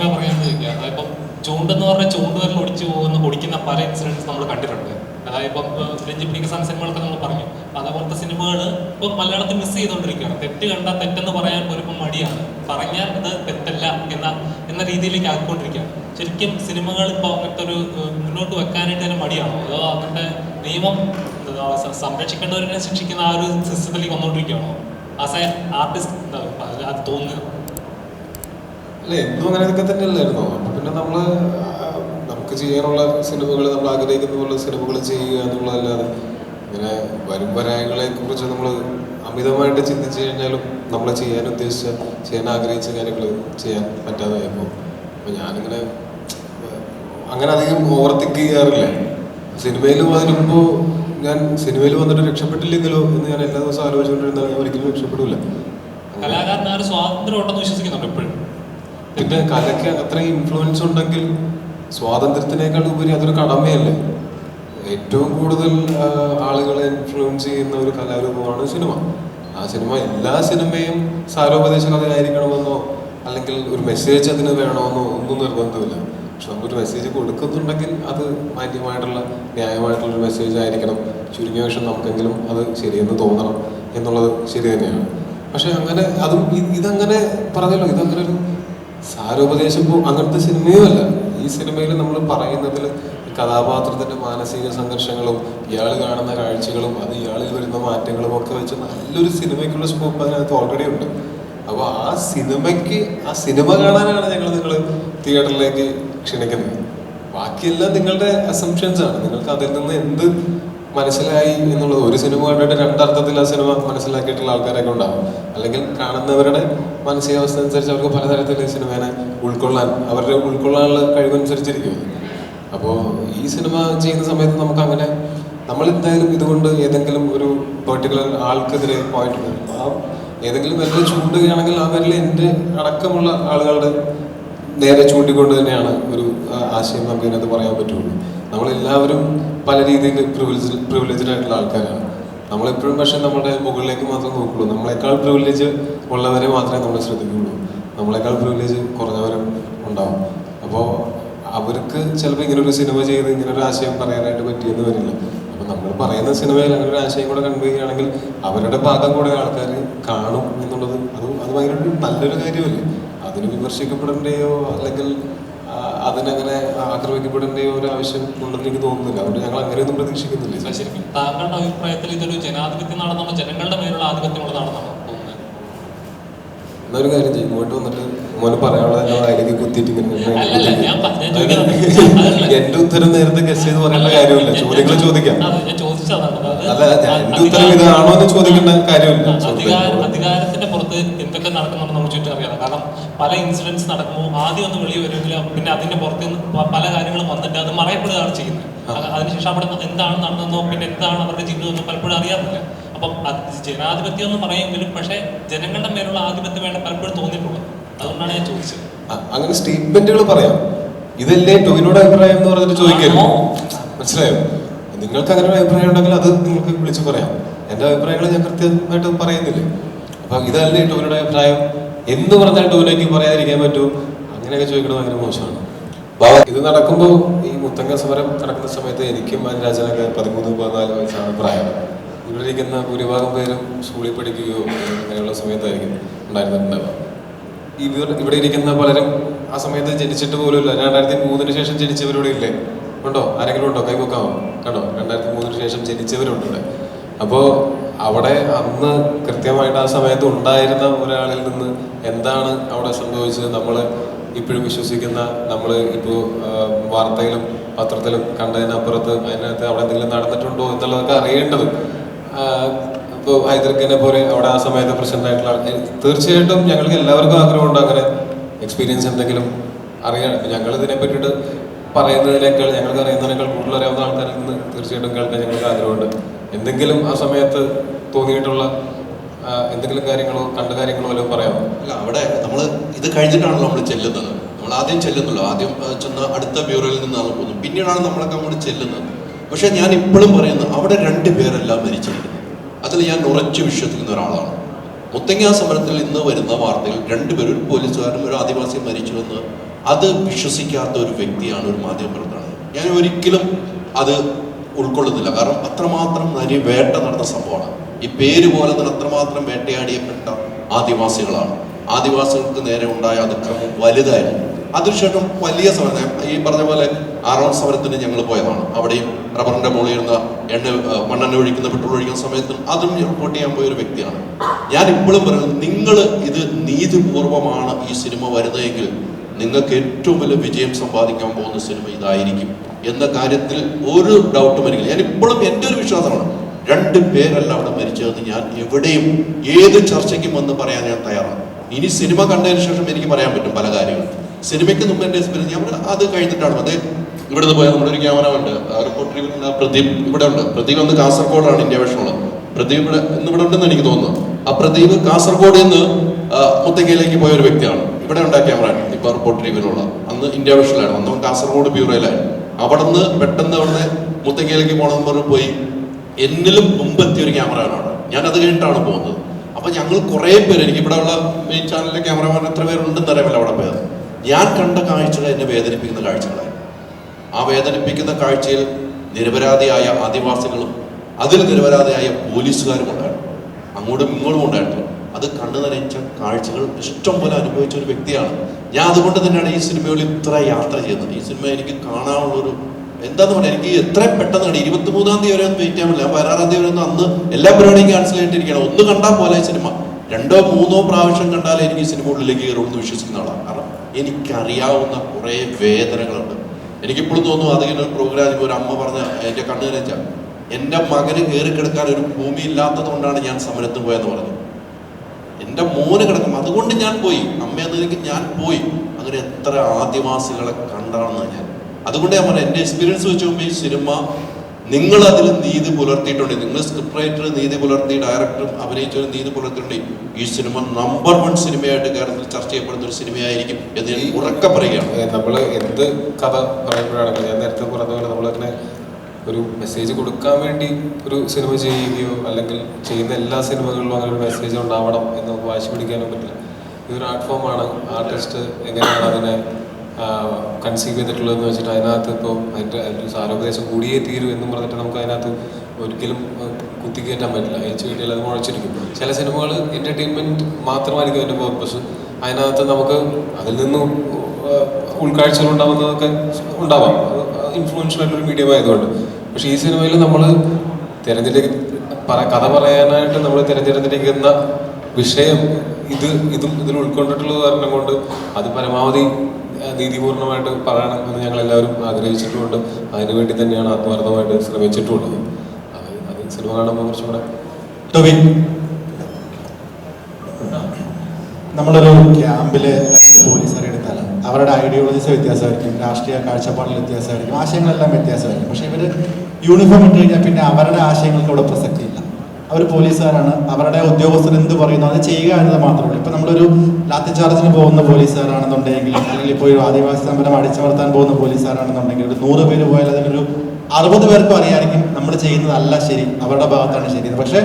Cinema പറയാമെന്ന് ചോദിക്കുക അതായത് ഇപ്പം ചൂണ്ടെന്ന് പറഞ്ഞ ചൂണ്ടുവരിൽ ഒടിച്ചു പോകുന്ന ഒടിക്കുന്ന പല ഇൻസിഡൻസ് നമ്മൾ കണ്ടിട്ടുണ്ട്. അതായത് ഇപ്പം ഏഹ്, രഞ്ജിത്ത് നികസാൻ സിനിമകളൊക്കെ നമ്മൾ പറഞ്ഞു. അതേപോലത്തെ സിനിമകൾ ഇപ്പം മലയാളത്തിൽ മിസ് ചെയ്തുകൊണ്ടിരിക്കുകയാണ് തെറ്റ് കണ്ടാൽ തെറ്റെന്ന് പറയാൻ ഒരു മടിയാണ്. പറഞ്ഞാൽ ഇത് തെറ്റല്ല എന്ന എന്ന രീതിയിലേക്ക് ആക്കിക്കൊണ്ടിരിക്കുകയാണ് ശരിക്കും സിനിമകൾ ഇപ്പോൾ അങ്ങനത്തെ ഒരു മുന്നോട്ട് വെക്കാനായിട്ട് തന്നെ മടിയാണോ? അതോ അങ്ങനത്തെ നിയമം സംരക്ഷിക്കേണ്ടവരെ ശിക്ഷിക്കുന്ന ആ ഒരു സിസ്റ്റത്തിലേക്ക് വന്നുകൊണ്ടിരിക്കുകയാണോ ആസ് എ ആർട്ടിസ്റ്റ് അത് തോന്നുന്നത് അല്ല ഒക്കെ അങ്ങനെയൊക്കെ തന്നെയല്ലായിരുന്നോ അപ്പൊ പിന്നെ നമ്മൾ നമുക്ക് ചെയ്യാനുള്ള സിനിമകൾ നമ്മൾ ആഗ്രഹിക്കുന്ന പോലെ സിനിമകൾ ചെയ്യുക എന്നുള്ളതല്ലാതെ ഇങ്ങനെ വരും വരായങ്ങളെ കുറിച്ച് നമ്മൾ അമിതമായിട്ട് ചിന്തിച്ചു കഴിഞ്ഞാലും നമ്മൾ ചെയ്യാൻ ഉദ്ദേശിച്ച ചെയ്യാൻ ആഗ്രഹിച്ച കാര്യങ്ങൾ ചെയ്യാൻ പറ്റാതായപ്പോൾ അപ്പൊ ഞാനിങ്ങനെ അങ്ങനെ അധികം ഓവർ തിങ്ക് ചെയ്യാറില്ല സിനിമയിൽ വരുമ്പോൾ ഞാൻ സിനിമയിൽ വന്നിട്ട് രക്ഷപ്പെട്ടില്ലെങ്കിലോ എന്ന് ഞാൻ എല്ലാ ദിവസവും ആലോചിച്ചുകൊണ്ടിരുന്നാൽ ഒരിക്കലും രക്ഷപ്പെടില്ല കലാകാരനാണ് സ്വാതന്ത്ര്യം ഉണ്ടെന്ന് വിശ്വസിക്കുന്നുണ്ട് എപ്പോഴും പിന്നെ കലയ്ക്ക് അത്രയും ഇൻഫ്ലുവൻസ് ഉണ്ടെങ്കിൽ സ്വാതന്ത്ര്യത്തിനേക്കാൾ ഉപരി അതൊരു കടമയല്ലേ? ഏറ്റവും കൂടുതൽ ആളുകളെ ഇൻഫ്ലുവൻസ് ചെയ്യുന്ന ഒരു കലാരൂപമാണ് സിനിമ. ആ സിനിമ എല്ലാ സിനിമയും സാരോപദേശ കഥയായിരിക്കണമെന്നോ അല്ലെങ്കിൽ ഒരു മെസ്സേജ് അതിന് വേണമെന്നോ ഒന്നും നിർബന്ധമില്ല. പക്ഷെ നമുക്കൊരു മെസ്സേജ് കൊടുക്കുന്നുണ്ടെങ്കിൽ അത് മാന്യമായിട്ടുള്ള ന്യായമായിട്ടുള്ള ഒരു മെസ്സേജ് ആയിരിക്കണം. ചുരുങ്ങിയ പക്ഷം നമുക്കെങ്കിലും അത് ശരിയെന്ന് തോന്നണം എന്നുള്ളത് ശരി തന്നെയാണ്. പക്ഷെ അങ്ങനെ അതും ഇതങ്ങനെ പറഞ്ഞല്ലോ ഇതങ്ങനെ ഒരു സാരോപദേശം അങ്ങനത്തെ സിനിമയും അല്ല ഈ സിനിമയിൽ നമ്മൾ പറയുന്നതിൽ കഥാപാത്രത്തിന്റെ മാനസിക സംഘർഷങ്ങളും ഇയാൾ കാണുന്ന കാഴ്ചകളും അത് ഇയാളിൽ വരുന്ന മാറ്റങ്ങളും ഒക്കെ വെച്ച് നല്ലൊരു സിനിമയ്ക്കുള്ള സ്കോപ്പ് അതിനകത്ത് ഓൾറെഡി ഉണ്ട്. അപ്പോൾ ആ സിനിമയ്ക്ക് ആ സിനിമ കാണാനാണ് ഞങ്ങൾ നിങ്ങൾ തിയേറ്ററിലേക്ക് ക്ഷണിക്കുന്നത്. ബാക്കിയെല്ലാം നിങ്ങളുടെ അസംഷൻസ് ആണ്. നിങ്ങൾക്ക് അതിൽ നിന്ന് എന്ത് മനസ്സിലായി എന്നുള്ളത്. ഒരു സിനിമ കണ്ടിട്ട് രണ്ടർത്ഥത്തിൽ ആ സിനിമ മനസ്സിലാക്കിയിട്ടുള്ള ആൾക്കാരൊക്കെ ഉണ്ടാവും. അല്ലെങ്കിൽ കാണുന്നവരുടെ മാനസികാവസ്ഥ അനുസരിച്ച് അവർക്ക് പലതരത്തിൽ സിനിമേനെ ഉൾക്കൊള്ളാൻ അവരുടെ ഉൾക്കൊള്ളാനുള്ള കഴിവനുസരിച്ചിരിക്കും അപ്പോൾ ഈ സിനിമ ചെയ്യുന്ന സമയത്ത് നമുക്ക് അങ്ങനെ നമ്മൾ എന്തായാലും ഇതുകൊണ്ട് ഏതെങ്കിലും ഒരു പെർട്ടിക്കുലർ ആൾക്കെതിരെ പോയിട്ടുണ്ട്. ആ ഏതെങ്കിലും വിരൽ ചൂണ്ടുകയാണെങ്കിൽ ആ വിരൽ എന്റെ അടക്കമുള്ള ആളുകളുടെ നേരെ ചൂണ്ടിക്കൊണ്ട് തന്നെയാണ് ഒരു ആശയം നമുക്ക് ഇതിനകത്ത് പറയാൻ പറ്റുള്ളൂ. നമ്മളെല്ലാവരും പല രീതിയിൽ പ്രിവിലേജ് പ്രിവിലേജ്ഡ് ആയിട്ടുള്ള ആൾക്കാരാണ്. നമ്മളെപ്പോഴും പക്ഷെ നമ്മുടെ മുകളിലേക്ക് മാത്രം നോക്കുള്ളൂ. നമ്മളെക്കാൾ പ്രിവിലേജ് ഉള്ളവരെ മാത്രമേ നമ്മൾ ശ്രദ്ധിക്കുള്ളൂ. നമ്മളെക്കാൾ പ്രിവിലേജ് കുറഞ്ഞവരും ഉണ്ടാവും. അപ്പോൾ അവർക്ക് ചിലപ്പോൾ ഇങ്ങനെ ഒരു സിനിമ ചെയ്ത് ഇങ്ങനെ ഒരു ആശയം പറയാനായിട്ട് പറ്റിയെന്ന് വരില്ല. അപ്പോൾ നമ്മൾ പറയുന്ന സിനിമയിൽ അങ്ങനെ ഒരു ആശയം കൂടെ കണ്ടുകയാണെങ്കിൽ അവരുടെ ഭാഗം കൂടെ ആൾക്കാർ കാണും എന്നുള്ളത് അത് അത് ഭയങ്കര നല്ലൊരു കാര്യമല്ലേ? അതിന് വിമർശിക്കപ്പെടേണ്ടയോ അല്ലെങ്കിൽ അതിനങ്ങനെ ആക്രമിക്കപ്പെടേണ്ടയോ ഒരു ആവശ്യം ഉണ്ടെന്ന് എനിക്ക് തോന്നുന്നില്ല. അതുകൊണ്ട് ഞങ്ങൾ അങ്ങനെയൊന്നും പ്രതീക്ഷിക്കുന്നില്ല. ശരിക്കും താങ്കളുടെ അഭിപ്രായത്തിൽ ഇതൊരു ജനാധിപത്യം നടന്നാണോ ജനങ്ങളുടെ മേലുള്ള ആധിപത്യമുള്ളതാണെന്നാണോ എന്നൊരു കാര്യം ചെയ്യും ഇങ്ങോട്ട് വന്നിട്ട് മോനെ പറയാനുള്ള അരികെ കുത്തിയിട്ട് ഇങ്ങനെ. എന്റെ ഉത്തരം നേരത്തെ ഗസ് ചെയ്ത് പറയേണ്ട കാര്യമില്ല. ചോദ്യങ്ങൾ ചോദിക്കാം. അല്ല എന്റെ ഉത്തരം ഇതാണോ എന്ന് ചോദിക്കേണ്ട കാര്യമില്ല. അധികാരത്തിന്റെ പുറത്ത് എന്തൊക്കെ നടക്കുന്നുണ്ട് നമുക്ക് ചുറ്റും അറിയാം കാരണം പല ഇൻസിഡൻസ് നടക്കുമ്പോൾ ആദ്യം ഒന്ന് വെളി വരുമെങ്കിലും പിന്നെ അതിന്റെ പുറത്ത് പല കാര്യങ്ങളും വന്നിട്ട് അത് മറയപ്പെടുകയാണ് ചെയ്യുന്നത്. അത് അതിനുശേഷം അവിടെ എന്താണ് നടന്നതെന്നോ പിന്നെ എന്താണ് അവരുടെ ജീവിതമെന്നോ പലപ്പോഴും അറിയാറില്ല. അപ്പം ജനാധിപത്യം എന്ന് പറയുമെങ്കിലും പക്ഷേ ജനങ്ങളുടെ മേലുള്ള ആധിപത്യം വേണ്ട പലപ്പോഴും തോന്നിയിട്ടുള്ളത്. അതുകൊണ്ടാണ് ഞാൻ ചോദിച്ചത്. അങ്ങനെ സ്റ്റേറ്റ്മെന്റുകൾ പറയാം. ഇതല്ലേ ടോവിനോട് അഭിപ്രായം എന്ന് പറഞ്ഞിട്ട് ചോദിക്കരുത് മനസ്സിലായോ? നിങ്ങൾക്ക് അങ്ങനെ ഒരു അഭിപ്രായം ഉണ്ടെങ്കിൽ അത് നിങ്ങൾക്ക് വിളിച്ച് പറയാം. എന്റെ അഭിപ്രായങ്ങൾ ഞാൻ കൃത്യമായിട്ട് പറയുന്നില്ലേ. അപ്പൊ ഇതല്ലേ ടോവിനോട് അഭിപ്രായം? എന്ന് പറഞ്ഞാൽ ടൊവിനോയ്ക്ക് പറയാതിരിക്കാൻ പറ്റും? അങ്ങനെയൊക്കെ ചോദിക്കണം ഭയങ്കര മോശമാണ്. ഇത് നടക്കുമ്പോൾ ഈ മുത്തങ്ങ സമരം നടക്കുന്ന സമയത്ത് എനിക്കും അനുരാജനൊക്കെ പതിമൂന്ന് പതിനാല് വയസ്സാണ് പ്രായം. ഇവിടെ ഇരിക്കുന്ന ഭൂരിഭാഗം പേരും സ്കൂളിൽ പഠിക്കുകയോ അങ്ങനെയുള്ള സമയത്തായിരിക്കും ഉണ്ടായിരുന്നിട്ടുണ്ടാവുക. ഇവർ ഇവിടെ ഇരിക്കുന്ന പലരും ആ സമയത്ത് ജനിച്ചിട്ട് പോലും ഇല്ല രണ്ടായിരത്തി മൂന്നിന് ശേഷം ജനിച്ചവരിവിടെ ഇല്ലേ? ഉണ്ടോ? ആരെങ്കിലും ഉണ്ടോ? കൈ കൈവക്കാമോ കണ്ടോ? രണ്ടായിരത്തി മൂന്നിന് ശേഷം ജനിച്ചവരുണ്ട് അപ്പോൾ അവിടെ അന്ന് കൃത്യമായിട്ട് ആ സമയത്ത് ഉണ്ടായിരുന്ന ഒരാളിൽ നിന്ന് എന്താണ് അവിടെ സംഭവിച്ചത്? നമ്മൾ ഇപ്പോഴും വിശ്വസിക്കുന്ന നമ്മൾ ഇപ്പോൾ വാർത്തയിലും പത്രത്തിലും കണ്ടതിനപ്പുറത്ത് അതിനകത്ത് അവിടെ എന്തെങ്കിലും നടന്നിട്ടുണ്ടോ എന്നുള്ളതൊക്കെ അറിയേണ്ടത്. ഇപ്പോൾ ഹൈദർഖിനെ പോലെ അവിടെ ആ സമയത്ത് ആൾ- തീർച്ചയായിട്ടും ഞങ്ങൾക്ക് എല്ലാവർക്കും ആഗ്രഹമുണ്ട് അങ്ങനെ എക്സ്പീരിയൻസ് എന്തെങ്കിലും അറിയാൻ. ഞങ്ങൾ ഇതിനെ പറ്റിയിട്ട് പറയുന്നതിനേക്കാൾ ഞങ്ങൾക്ക് അറിയുന്നതിനേക്കാൾ കൂടുതൽ അറിയാവുന്ന ആൾക്കാരിൽ നിന്ന് തീർച്ചയായിട്ടും കേൾക്കാൻ ഞങ്ങൾക്ക് ആഗ്രഹമുണ്ട്. എന്തെങ്കിലും ആ സമയത്ത് തോന്നിയിട്ടുള്ള എന്തെങ്കിലും കാര്യങ്ങളോ കണ്ട കാര്യങ്ങളോ വല്ലതും പറയാമോ? അല്ല അവിടെ നമ്മൾ ഇത് കഴിഞ്ഞിട്ടാണല്ലോ നമ്മൾ ചെല്ലുന്നത്. നമ്മൾ ആദ്യം ചെല്ലുന്നല്ലോ. ആദ്യം ചെന്ന് അടുത്ത ബ്യൂറോയിൽ നിന്നാണ് പോകുന്നത് പിന്നീടാണ് നമ്മളൊക്കെ അങ്ങോട്ട് ചെല്ലുന്നത്. പക്ഷെ ഞാൻ ഇപ്പോഴും പറയുന്നത് അവിടെ രണ്ട് പേരെല്ലാം മരിച്ചിരിക്കുന്നു. അതിൽ ഞാൻ ഉറച്ചു വിശ്വസിക്കുന്ന ഒരാളാണ്. മുത്തങ്ങ സമരത്തിൽ ഇന്ന് വരുന്ന വാർത്തയിൽ രണ്ടുപേരും ഒരു പോലീസുകാരനും ഒരു ആദിവാസിയും മരിച്ചുവെന്ന് അത് വിശ്വസിക്കാത്ത ഒരു വ്യക്തിയാണ് ഒരു മാധ്യമപ്രവർത്തകൻ. ഞാൻ ഒരിക്കലും അത് ഉൾക്കൊള്ളുന്നില്ല. കാരണം അത്രമാത്രം നരി വേട്ട നടന്ന സംഭവമാണ്. ഈ പേര് പോലെ തന്നെ അത്രമാത്രം വേട്ടയാടിയപ്പെട്ട ആദിവാസികളാണ്. ആദിവാസികൾക്ക് നേരെ ഉണ്ടായ അതിക്രമം വലുതായിരുന്നു. അതിനുശേഷം വലിയ സമരം ഈ പറഞ്ഞ പോലെ ആറാം സമരത്തിന് ഞങ്ങൾ പോയതാണ്. അവിടെയും റബ്ബറിന്റെ മുകളിൽ ഇരുന്ന എണ്ണ മണ്ണെണ്ണ ഒഴിക്കുന്ന പെട്രോൾ ഒഴിക്കുന്ന സമയത്തും അതും റിപ്പോർട്ട് ചെയ്യാൻ പോയ ഒരു വ്യക്തിയാണ്. ഞാൻ ഇപ്പോഴും പറയുന്നത് നിങ്ങൾ ഇത് നീതിപൂർവമാണ് ഈ സിനിമ വരുന്നതെങ്കിൽ നിങ്ങൾക്ക് ഏറ്റവും വലിയ വിജയം സമ്പാദിക്കാൻ പോകുന്ന സിനിമ ഇതായിരിക്കും. എന്ന കാര്യത്തിൽ ഒരു ഡൗട്ടും വരില്ല ഞാൻ ഇപ്പോഴും എന്റെ ഒരു വിശ്വാസമാണ്. രണ്ട് പേരല്ല അവിടെ മരിച്ചതെന്ന് ഞാൻ എവിടെയും ഏത് ചർച്ചയ്ക്കും വന്ന് പറയാൻ ഞാൻ തയ്യാറാണ്. ഇനി സിനിമ കണ്ടതിന് ശേഷം എനിക്ക് പറയാൻ പറ്റും പല കാര്യങ്ങളും. സിനിമയ്ക്ക് മുമ്പ് എന്റെ എക്സ്പീരിയൻസ് ഞാൻ അത് കഴിഞ്ഞിട്ടാണ്. അതെ ഇവിടുന്ന് പോയാൽ നമ്മുടെ ഒരു ക്യാമറ ഉണ്ട്. റിപ്പോർട്ടർ പ്രദീപ് ഇവിടെ ഉണ്ട്. പ്രദീപ് ഒന്ന് കാസർഗോഡാണ് ഇന്ത്യ വിഷമുള്ളത്. പ്രദീപ് ഇവിടെ ഇന്ന് ഇവിടെ ഉണ്ടെന്ന് എനിക്ക് തോന്നുന്നു ആ പ്രദീപ് കാസർഗോഡ് നിന്ന് മുത്തങ്ങയിലേക്ക് പോയ ഒരു വ്യക്തിയാണ്. ഇവിടെ ഉണ്ടായ ക്യാമറ ഇപ്പൊ റിപ്പോർട്ടർ ടീവിലുള്ള അന്ന് ഇന്ത്യ വിഷനിലായിരുന്നു അന്ന് കാസർഗോഡ് ബ്യൂറോയിലായിരുന്നു. അവിടെ നിന്ന് പെട്ടെന്ന് അവിടെ മുത്തങ്ങയിലേക്ക് പോകണമെന്ന് പറഞ്ഞ് പോയി. എന്നിലും മുമ്പെത്തിയ ഒരു അവിടെ ഞാൻ അത് കഴിഞ്ഞിട്ടാണ് പോകുന്നത്. അപ്പൊ ഞങ്ങൾ കുറേ പേര് എനിക്ക് ഇവിടെ ഉള്ള മെയിൻ ചാനലിലെ ക്യാമറമാൻ എത്ര പേരുണ്ടെന്ന് അറിയാമല്ലോ അവിടെ പോയത്. ഞാൻ കണ്ട കാഴ്ചകൾ എന്നെ വേദനിപ്പിക്കുന്ന കാഴ്ചകളായി ആ വേദനിപ്പിക്കുന്ന കാഴ്ചയിൽ നിരപരാധിയായ ആദിവാസികളും അതിൽ നിരപരാധിയായ പോലീസുകാരും ഉണ്ടായിരുന്നു. അങ്ങോട്ടും ഇങ്ങോട്ടും ഉണ്ടായിരുന്നു. അത് കണ്ടു നനയിച്ച കാഴ്ചകൾ ഇഷ്ടം പോലെ അനുഭവിച്ച ഒരു വ്യക്തിയാണ്. ഞാൻ അതുകൊണ്ട് തന്നെയാണ് ഈ സിനിമയോട് ഇത്ര യാത്ര ചെയ്യുന്നത്. ഈ സിനിമ എനിക്ക് കാണാനുള്ള ഒരു എന്താന്ന് പറഞ്ഞാൽ എനിക്ക് എത്ര പെട്ടെന്ന് കണ്ടി ഇരുപത്തി മൂന്നാം തീയതി വരെ ഒന്നും വെയിറ്റ് ചെയ്യാൻ പറ്റില്ല. പതിനാറാം തീയതി വരെ അന്ന് എല്ലാ പരിപാടിയും ക്യാൻസൽ ചെയ്തിട്ടിരിക്കണം ഒന്ന് കണ്ടാൽ പോലെ സിനിമ രണ്ടോ മൂന്നോ പ്രാവശ്യം കണ്ടാലേ എനിക്ക് സിനിമ ഉള്ളിലേക്ക് കയറുമെന്ന് വിശ്വസിക്കുന്ന ആളാണ്. കാരണം എനിക്കറിയാവുന്ന കുറേ വേദനകളുണ്ട്. എനിക്കിപ്പോഴും തോന്നുന്നു അതിങ്ങനെ ഒരു പ്രോഗ്രാം ഒരു അമ്മ പറഞ്ഞ എന്റെ കണ്ണു നനച്ച എന്റെ മകന് കയറി കിടക്കാൻ ഒരു ഭൂമി ഇല്ലാത്തത് കൊണ്ടാണ് ഞാൻ സമരത്തിന് പോയെന്ന് പറഞ്ഞു. എന്റെ മോന് കിടക്കും അതുകൊണ്ട് ഞാൻ പോയി. അമ്മയെന്ന് ഞാൻ പോയി. അങ്ങനെ എത്ര ആദിവാസികളെ കണ്ടാണെന്ന് ഞാൻ അതുകൊണ്ട് ഞാൻ പറഞ്ഞു എന്റെ എക്സ്പീരിയൻസ് വെച്ച് നോക്കുമ്പോൾ ഈ സിനിമ നിങ്ങൾ അതിൽ നീതി പുലർത്തിയിട്ടുണ്ട്. നിങ്ങൾ സ്ക്രിപ്റ്റ് റൈറ്റർ നീതി പുലർത്തി ഡയറക്ടറും അഭിനയിച്ചവരും നീതി പുലർത്തിയിട്ടുണ്ട്. ഈ സിനിമ നമ്പർ വൺ സിനിമയായിട്ട് കേരളത്തിൽ ചർച്ച ചെയ്യപ്പെടുന്ന ഒരു സിനിമയായിരിക്കും എന്ന് ഞാൻ ഉറക്കെ പറയുകയാണ്. നമ്മൾ എന്ത് കഥ പറയുമ്പോഴാണെങ്കിലും ഞാൻ നേരത്തെ പറഞ്ഞ പോലെ നമ്മളതിനെ ഒരു മെസ്സേജ് കൊടുക്കാൻ വേണ്ടി ഒരു സിനിമ ചെയ്യുകയോ അല്ലെങ്കിൽ ചെയ്യുന്ന എല്ലാ സിനിമകളിലും അങ്ങനെ ഒരു മെസ്സേജ് ഉണ്ടാവണം എന്ന് വാശി പിടിക്കാനോ പറ്റില്ല. ഒരു ആർട്ട് ഫോമാണ് ആർട്ടിസ്റ്റ് എങ്ങനെയാണ് അതിനെ കൺസീവ് ചെയ്തിട്ടുള്ളതെന്ന് വെച്ചിട്ട് അതിനകത്ത് ഇപ്പോൾ അതിന്റെ അതിന്റെ സാരോപദേശം കൂടിയേ തീരൂ എന്നും പറഞ്ഞിട്ട് നമുക്ക് അതിനകത്ത് ഒരിക്കലും കുത്തിക്കയറ്റാൻ പറ്റില്ല. അയച്ചു കിട്ടിയാൽ അത് മുഴച്ചിരിക്കും. ചില സിനിമകൾ എന്റർടൈൻമെന്റ് മാത്രമായിരിക്കും അതിന്റെ പേർപ്പസ് അതിനകത്ത് നമുക്ക് അതിൽ നിന്നും ഉൾക്കാഴ്ചകൾ ഉണ്ടാകുന്നതൊക്കെ ഉണ്ടാവാം. ഇൻഫ്ലുവൻഷ്യൽ ആയിട്ടൊരു മീഡിയം ആയതുകൊണ്ട്. പക്ഷേ ഈ സിനിമയിൽ നമ്മൾ തിരഞ്ഞെടുക്ക കഥ പറയാനായിട്ട് നമ്മൾ തിരഞ്ഞെടുത്തിരിക്കുന്ന വിഷയം ഇത് ഇതും ഇതിൽ ഉൾക്കൊണ്ടിട്ടുള്ളത് കാരണം കൊണ്ട് അത് പരമാവധി ആ, നീതിപൂർണമായിട്ട് പറയണം എന്ന് ഞങ്ങൾ എല്ലാവരും ആഗ്രഹിച്ചിട്ടുമുണ്ട് അതിനുവേണ്ടി തന്നെയാണ് ആത്മാർത്ഥമായിട്ട് ശ്രമിച്ചിട്ടുള്ളത് അത് അത് സിനിമ കാണുമ്പോൾ കുറച്ചും കൂടെ ടോബിൻ നമ്മളൊരു ക്യാമ്പിൽ പോലീസുകാരെ അവരുടെ ഐഡിയോളജീസ് വ്യത്യാസമായിരിക്കും രാഷ്ട്രീയ കാഴ്ചപ്പാടിൽ വ്യത്യാസമായിരിക്കും ആശയങ്ങളെല്ലാം വ്യത്യാസമായിരിക്കും. പക്ഷെ ഇവർ യൂണിഫോം ഇട്ട് കഴിഞ്ഞാൽ പിന്നെ അവരുടെ ആശയങ്ങൾക്ക് അവിടെ പ്രസക്തിയില്ല അവർ പോലീസുകാരാണ്. അവരുടെ ഉദ്യോഗസ്ഥർ എന്ത് പറയുന്നു അത് ചെയ്യുക എന്നത് മാത്രമേ ഉള്ളൂ. ഇപ്പം നമ്മളൊരു ലാത്തി ചാർജിന് പോകുന്ന പോലീസുകാരാണെന്നുണ്ടെങ്കിൽ അല്ലെങ്കിൽ ഇപ്പോൾ ഒരു ആദിവാസി സമരം അടിച്ചമർത്താൻ പോകുന്ന പോലീസുകാരാണെന്നുണ്ടെങ്കിൽ ഒരു നൂറ് പേര് പോയാൽ അതിനൊരു അറുപത് പേർക്കും അറിയാമായിരിക്കും നമ്മൾ ചെയ്യുന്നതല്ല ശരി അവരുടെ ഭാഗത്താണ് ശരി പക്ഷേ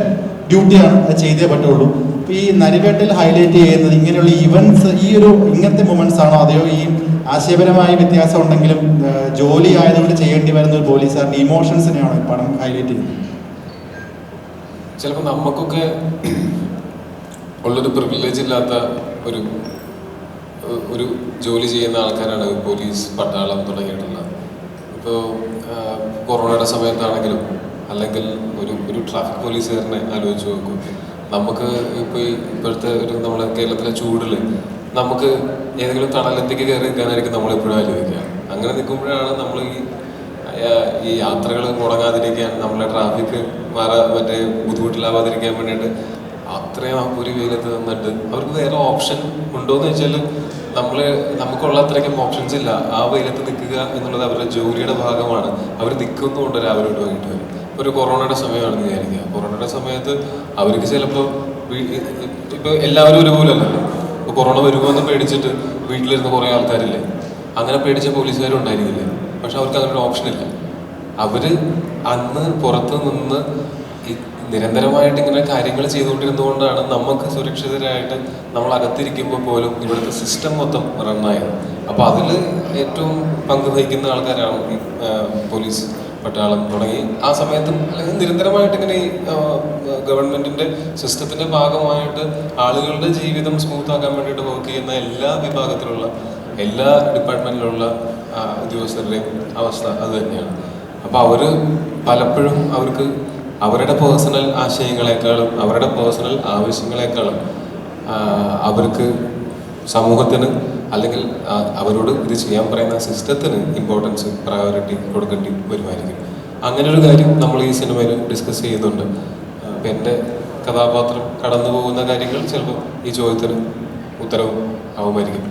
ഡ്യൂട്ടിയാണ് അത് ചെയ്തേ പറ്റുള്ളൂ. ഇപ്പൊ ഈ നരിവേട്ടിൽ ഹൈലൈറ്റ് ചെയ്യുന്നത് ഇങ്ങനെയുള്ള ഇവന്റ്സ് ഈ ഒരു ഇങ്ങനത്തെ മൊമെന്റ്സ് ആണോ? അതെയോ ഈ ആശയപരമായ വ്യത്യാസം ഉണ്ടെങ്കിലും ജോലി ആയതുകൊണ്ട് ചെയ്യേണ്ടി വരുന്ന ഒരു പോലീസുകാരന്റെ ഇമോഷൻസിനെയാണോ ഈ പടം ഹൈലൈറ്റ് ചെയ്യുന്നത്? ചിലപ്പോൾ നമുക്കൊക്കെ ഉള്ളൊരു പ്രിവിലേജ് ഇല്ലാത്ത ഒരു ഒരു ജോലി ചെയ്യുന്ന ആൾക്കാരാണ് പോലീസ് പട്ടാളം തുടങ്ങിയിട്ടുള്ളത് ഇപ്പോൾ കൊറോണയുടെ സമയത്താണെങ്കിലും അല്ലെങ്കിൽ ഒരു ഒരു ട്രാഫിക് പോലീസുകാരനെ ആലോചിച്ച് നോക്കും. നമുക്ക് ഇപ്പോൾ ഇപ്പോഴത്തെ ഒരു നമ്മുടെ കേരളത്തിലെ ചൂടിൽ നമുക്ക് ഏതെങ്കിലും തണലത്തേക്ക് കയറി നിൽക്കാനായിരിക്കും നമ്മളെപ്പോഴും ആലോചിക്കുക. അങ്ങനെ നിൽക്കുമ്പോഴാണ് നമ്മൾ ഈ ഈ യാത്രകൾ മുടങ്ങാതിരിക്കാൻ നമ്മളെ ട്രാഫിക് മാറാ മറ്റേ ബുദ്ധിമുട്ടിലാവാതിരിക്കാൻ വേണ്ടിയിട്ട് അത്രയും ആ ഒരു വെയിലത്ത് നിന്നിട്ട് അവർക്ക് വേറെ ഓപ്ഷൻ ഉണ്ടോ എന്ന് വെച്ചാൽ നമ്മൾ നമുക്കുള്ള അത്രയ്ക്കും ഓപ്ഷൻസ് ഇല്ല. ആ വെയിലത്ത് നിൽക്കുക എന്നുള്ളത് അവരുടെ ജോലിയുടെ ഭാഗമാണ്. അവർ നിൽക്കുന്നുണ്ട് രാവിലെ തൊട്ട് വൈകിട്ട് വരും. ഒരു കൊറോണയുടെ സമയമാണ് വിചാരിക്കുക. കൊറോണയുടെ സമയത്ത് അവർക്ക് ചിലപ്പോൾ ഇപ്പോൾ എല്ലാവരും ഒരുപോലെ അല്ലല്ലോ ഇപ്പോൾ കൊറോണ വരുമോ എന്ന് പേടിച്ചിട്ട് വീട്ടിലിരുന്ന് കുറേ ആൾക്കാരില്ലേ? അങ്ങനെ പേടിച്ച പോലീസുകാരും ഉണ്ടായിരിക്കില്ലേ പക്ഷെ അവർക്ക് അങ്ങനെ ഓപ്ഷൻ ഇല്ല അവർ അന്ന് പുറത്ത് നിന്ന് നിരന്തരമായിട്ട് ഇങ്ങനെ കാര്യങ്ങൾ ചെയ്തുകൊണ്ടിരുന്നുകൊണ്ടാണ് നമുക്ക് സുരക്ഷിതരായിട്ട് നമ്മൾ അകത്തിരിക്കുമ്പോൾ പോലും ഇവിടുത്തെ സിസ്റ്റം മൊത്തം റണ്ണായത്. അപ്പോൾ അതിൽ ഏറ്റവും പങ്ക് വഹിക്കുന്ന ആൾക്കാരാണ് ഈ പോലീസ് പട്ടാളം തുടങ്ങി. ആ സമയത്തും അല്ലെങ്കിൽ നിരന്തരമായിട്ട് ഇങ്ങനെ ഈ ഗവൺമെന്റിന്റെ സിസ്റ്റത്തിന്റെ ഭാഗമായിട്ട് ആളുകളുടെ ജീവിതം സ്മൂത്ത് ആക്കാൻ വേണ്ടിയിട്ട് വർക്ക് ചെയ്യുന്ന എല്ലാ വിഭാഗത്തിലുള്ള എല്ലാ ഡിപ്പാർട്ട്മെന്റിലുള്ള ഉദ്യോഗസ്ഥരുടെ അവസ്ഥ അത് തന്നെയാണ്. അപ്പോൾ അവർ പലപ്പോഴും അവർക്ക് അവരുടെ പേഴ്സണൽ ആശയങ്ങളെക്കാളും അവരുടെ പേഴ്സണൽ ആവശ്യങ്ങളെക്കാളും അവർക്ക് സമൂഹത്തിന് അല്ലെങ്കിൽ അവരോട് ഇത് ചെയ്യാൻ പറയുന്ന സിസ്റ്റത്തിന് ഇമ്പോർട്ടൻസ് പ്രയോറിറ്റി കൊടുക്കേണ്ടി വരുമായിരിക്കും. അങ്ങനെ ഒരു കാര്യം നമ്മൾ ഈ സിനിമയിൽ ഡിസ്കസ് ചെയ്യുന്നുണ്ട്. അപ്പം എന്റെ കഥാപാത്രം കടന്നു പോകുന്ന കാര്യങ്ങൾ ചിലപ്പോൾ ഈ ചോദ്യത്തിന് ഉത്തരവും ആവുമായിരിക്കും.